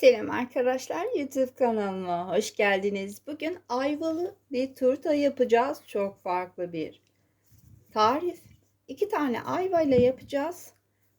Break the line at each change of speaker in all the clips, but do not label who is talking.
Selam arkadaşlar YouTube kanalıma hoş geldiniz. Bugün ayvalı bir turta yapacağız. Çok farklı bir tarif. İki tane ayva ile yapacağız.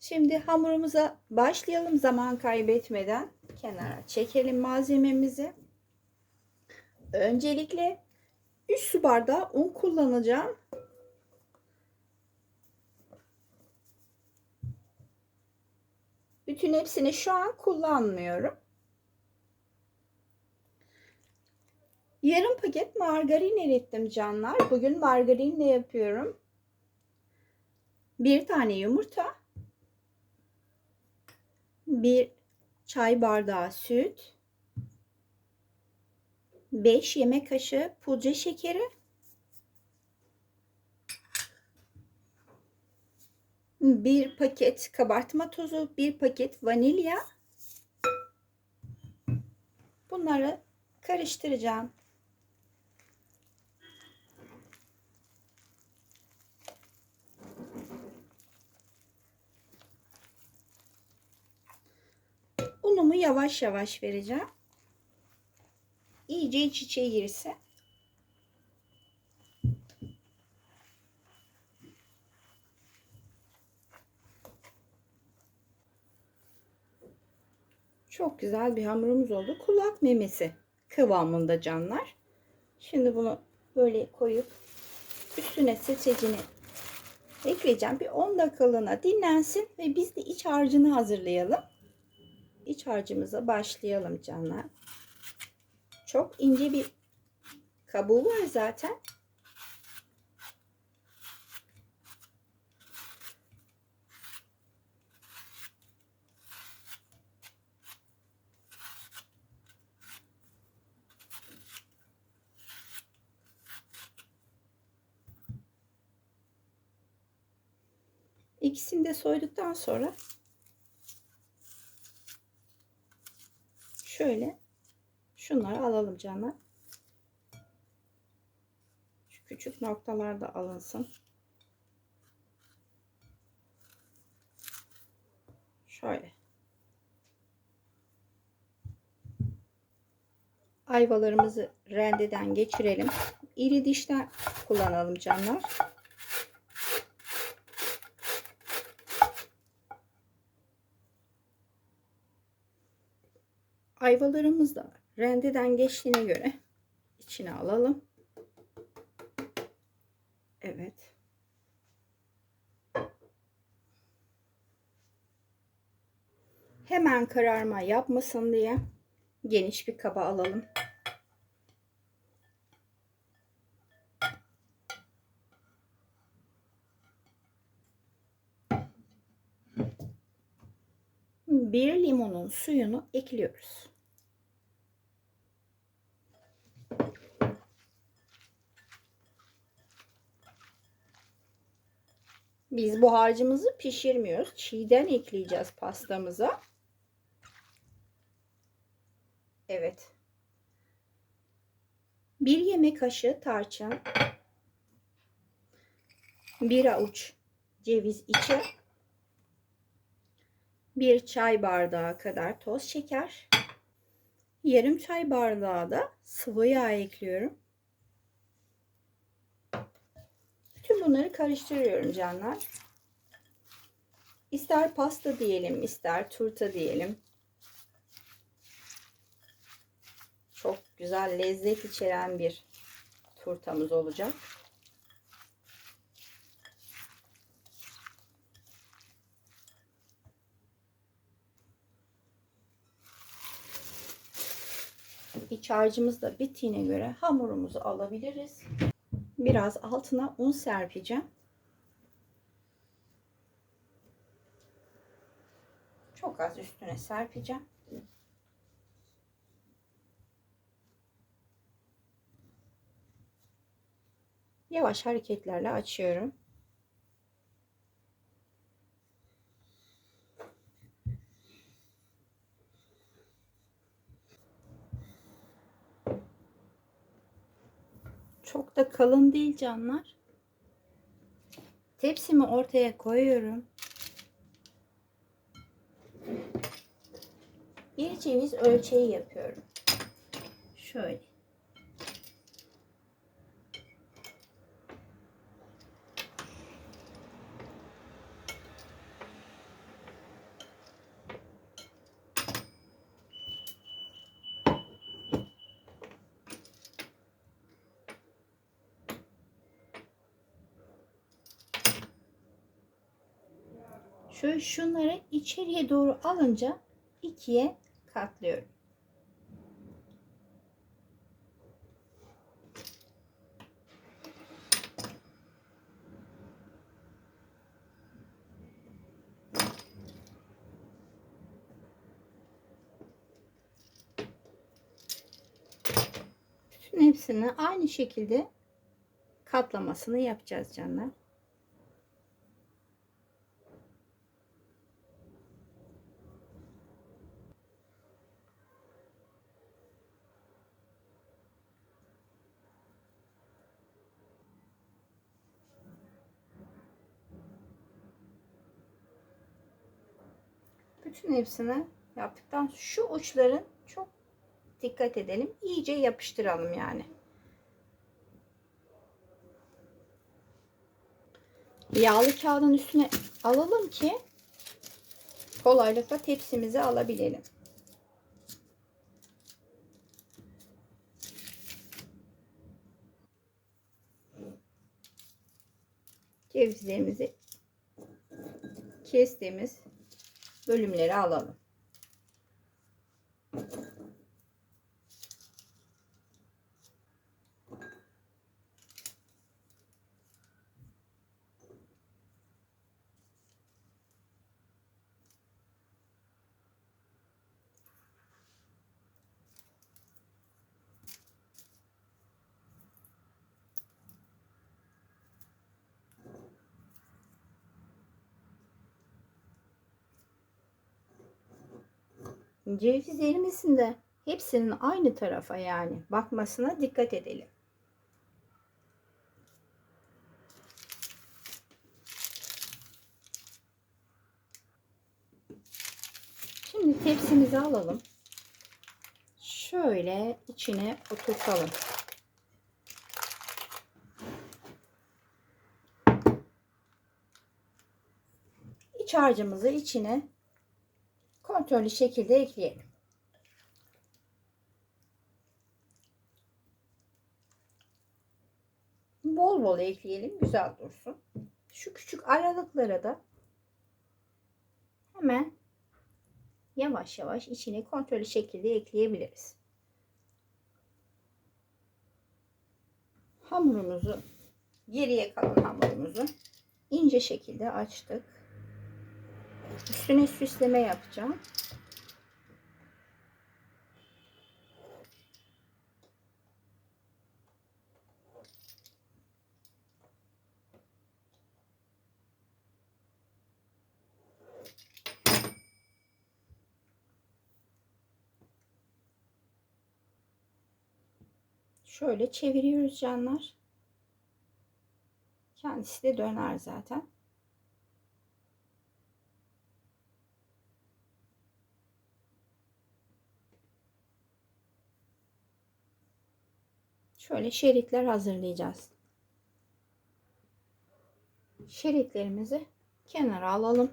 Şimdi hamurumuza başlayalım zaman kaybetmeden. Kenara çekelim malzememizi. Öncelikle 3 su bardağı un kullanacağım. Bütün hepsini şu an kullanmıyorum. Yarım paket margarin erittim canlar. Bugün margarinle yapıyorum. Bir tane yumurta. Bir çay bardağı süt. 5 yemek kaşığı pudra şekeri. bir paket kabartma tozu, bir paket vanilya. Bunları karıştıracağım. Yavaş yavaş vereceğim. İyice iç içe girsin. Çok güzel bir hamurumuz oldu. Kulak memesi kıvamında canlar. Şimdi bunu böyle koyup üstüne seçecini ekleyeceğim. Bir 10 dakikalığına dinlensin ve biz de iç harcını hazırlayalım. İç harcımıza başlayalım canlar. Çok ince bir kabuğu var zaten. İkisini de soyduktan sonra şöyle şunları alalım canlar. Şu küçük noktalar da alınsın. Şöyle. Ayvalarımızı rendeden geçirelim. İri dişler kullanalım canlar. Ayvalarımız da rendeden geçtiğine göre içine alalım. Evet. Hemen kararma yapmasın diye geniş bir kaba alalım. Bir limonun suyunu ekliyoruz. Biz bu harcımızı pişirmiyoruz. Çiğden ekleyeceğiz pastamıza. Evet. Bir yemek kaşığı tarçın. Bir avuç ceviz içi. Bir çay bardağı kadar toz şeker. Yarım çay bardağı da sıvı yağ ekliyorum. Bütün bunları karıştırıyorum canlar. İster pasta diyelim, ister turta diyelim. Çok güzel lezzet içeren bir turtamız olacak. İç harcımız da bittiğine göre hamurumuzu alabiliriz. Biraz altına un serpeceğim. Çok az üstüne serpeceğim. Yavaş hareketlerle açıyorum. Çok da kalın değil canlar. Tepsimi ortaya koyuyorum. Bir ceviz ölçeği yapıyorum. Şöyle. Şöyle şunları içeriye doğru alınca ikiye katlıyorum. Bütün hepsini aynı şekilde katlamasını yapacağız canlar. Bütün hepsini yaptıktan şu uçların çok dikkat edelim. İyice yapıştıralım yani. Yağlı kağıdın üstüne alalım ki kolaylıkla tepsimizi alabilelim. Cevizlerimizi kestiğimiz bölümleri alalım. Cevizlerimizin de hepsinin aynı tarafa yani bakmasına dikkat edelim. Şimdi tepsimizi alalım. Şöyle içine oturtalım. İç harcımızı içine kontrollü şekilde ekleyelim. Bol bol ekleyelim. Güzel dursun. Şu küçük aralıklara da hemen yavaş yavaş içine kontrollü şekilde ekleyebiliriz. Hamurumuzu geriye kalan hamurumuzu ince şekilde açtık. Üstüne süsleme yapacağım. Şöyle çeviriyoruz canlar. Kendisi de döner zaten. Şöyle şeritler hazırlayacağız. Şeritlerimizi kenara alalım.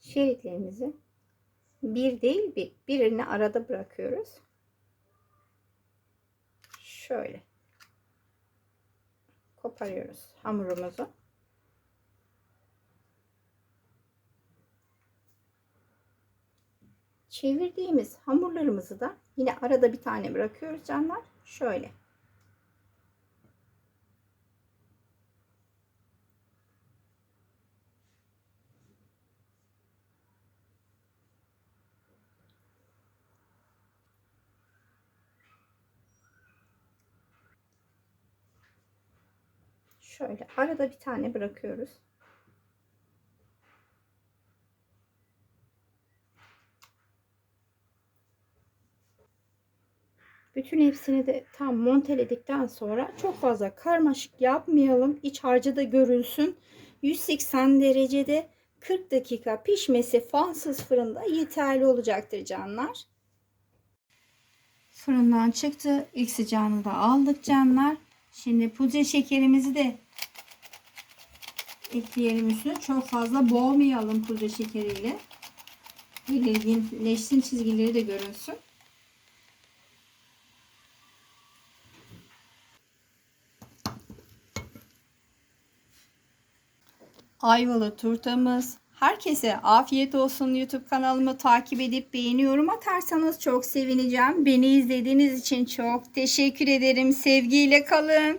Şeritlerimizi bir değil bir birini arada bırakıyoruz. Şöyle koparıyoruz hamurumuzu. Çevirdiğimiz hamurlarımızı da yine arada bir tane bırakıyoruz canlar. Şöyle. Şöyle arada bir tane bırakıyoruz. Bütün hepsini de tam monteledikten sonra çok fazla karmaşık yapmayalım. İç harcı da görünsün. 180 derecede 40 dakika pişmesi fansız fırında yeterli olacaktır canlar. Fırından çıktı. İlk sıcağını da aldık canlar. Şimdi pudra şekerimizi de ekleyelim üstüne. Çok fazla boğmayalım pudra şekeriyle. Belirginleşsin çizgileri de görünsün. Ayvalı turtamız. Herkese afiyet olsun. YouTube kanalımı takip edip beğeni yorum atarsanız çok sevineceğim. Beni izlediğiniz için çok teşekkür ederim. Sevgiyle kalın.